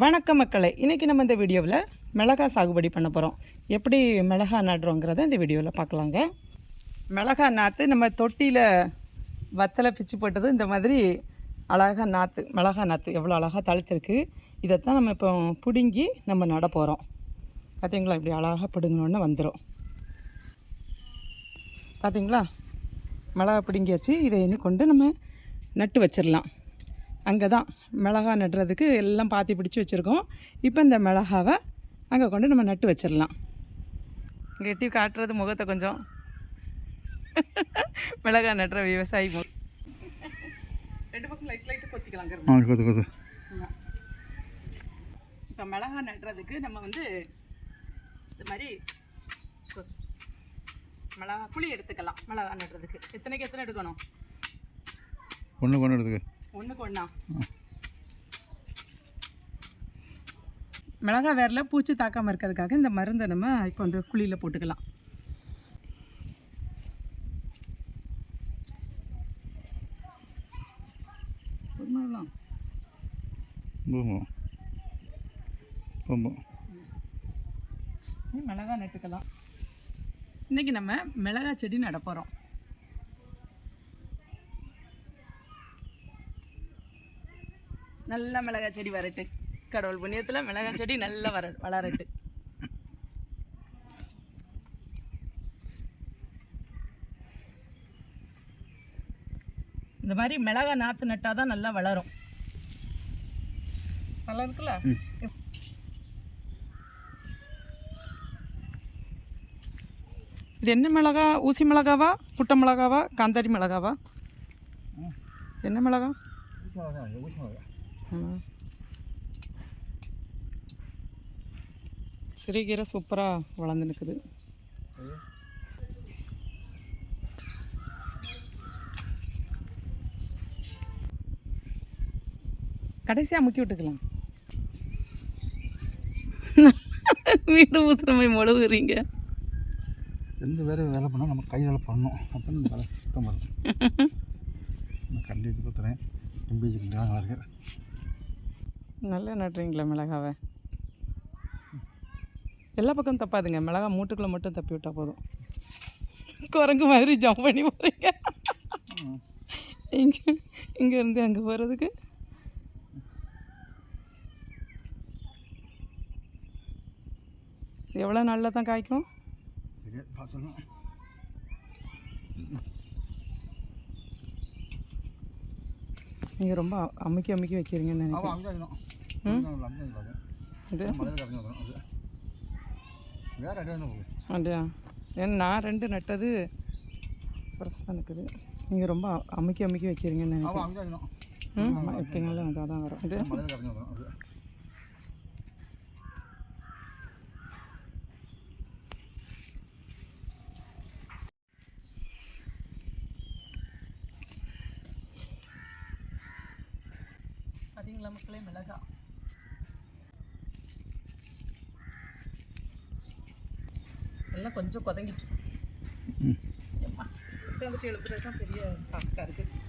வணக்கம் மக்களை. இன்றைக்கி நம்ம இந்த வீடியோவில் மிளகா சாகுபடி பண்ண போகிறோம் எப்படி மிளகா நடுறோங்கிறத இந்த வீடியோவில் பார்க்கலாங்க. மிளகா நாற்று நம்ம தொட்டியில் வத்தலை பிச்சு போட்டது இந்த மாதிரி அழகாக நாற்று மிளகா நாற்று எவ்வளோ அழகாக தழுத்திருக்கு. இதைத்தான் நம்ம இப்போ பிடுங்கி நம்ம நட போகிறோம் பார்த்தீங்களா இப்படி அழகாக பிடுங்கினோன்னு வந்துடும் பார்த்தீங்களா மிளகா பிடுங்கியாச்சு. இதை இனி கொண்டு நம்ம நட்டு வச்சிடலாம் அங்கே தான் மிளகா நடுறதுக்கு எல்லாம் பாத்தி பிடிச்சி வச்சுருக்கோம். இப்போ இந்த மிளகாவை அங்கே கொண்டு நம்ம நட்டு வச்சிடலாம். கெட்டி காட்டுறது முகத்தை கொஞ்சம். மிளகா நடுற விவசாயி மு ரெண்டு பக்கம் லைட் லைட்டு கொத்திக்கலாங்க ஆ கொத்து கொத்து. இப்போ மிளகா நடுறதுக்கு நம்ம வந்து இந்த மாதிரி கொ- மிளகா புளி எடுத்துக்கலாம் மிளகா நடுறதுக்கு. எத்தனைக்கு எத்தனை எடுக்கணும்? ஒன்று கொண்டு எடுத்துக்க. ஒன்றுக்கு ஒன்றா மிளகா வேரில் பூச்சி தாக்காமல் இருக்கிறதுக்காக இந்த மருந்தை நம்ம இப்போ வந்து குழியில் போட்டுக்கலாம். போதுமாலாம் பூமம் பூமம் மிளகா நட்டுக்கலாம். இன்றைக்கி நம்ம மிளகா செடி நட நல்ல மிளகா செடி வரட்டு. கடவுள் புண்ணியத்தில் மிளகா செடி நல்லா வர வளரட்டு. இந்த மாதிரி மிளகா நாற்று நட்டால் தான் நல்லா வளரும். நல்லா இருக்குல்ல? இது என்ன மிளகா? ஊசி மிளகாவா? குட்டை மிளகாவா? காந்தாரி மிளகாவா? என்ன மிளகா? ம். சிறுகீரை சூப்பராக வளர்ந்து நிற்குது கடைசியாக முக்கி விட்டுக்கலாம். வீடு ஊசுற மாதிரி முழுகுறீங்க. எந்த வேலை வேலை பண்ணால் நம்ம கையால் பண்ணணும். அப்போ இந்த வேலை சுத்தம் வரும் நான் கண்டி வச்சு குத்துறேன் கம்பி வச்சு நல்லா இருக்கு நல்லா நடுறீங்களா மிளகாவை? எல்லா பக்கம் தப்பாதுங்க. மிளகா மூட்டுக்குள்ளே மட்டும் தப்பி விட்டால் போதும். குரங்கு மாதிரி ஜம்ப் பண்ணி போகிறீங்க இங்கே இங்கேருந்து அங்கே போகிறதுக்கு எவ்வளோ நாளில் தான் காய்க்கும்? நீங்கள் ரொம்ப அமுக்கி அமுக்கி வைக்கிறீங்கன்னு நினைக்கிறேன். அப்படியா ஏன்னா நான் ரெண்டு நட்டது ஃப்ரெஷ்ஷாக இருக்குது நீங்கள் ரொம்ப அமுக்கி அமுக்கி வைக்கிறீங்கன்னு நினைக்கிறேன் ம் எப்படினாலும் அதாக தான் வரும் இது பார்த்தீங்களா மக்களே மிளகா எல்லாம் கொஞ்சம் உட்காந்துட்டு எழுப்புறது தான் பெரிய டாஸ்காக இருக்குது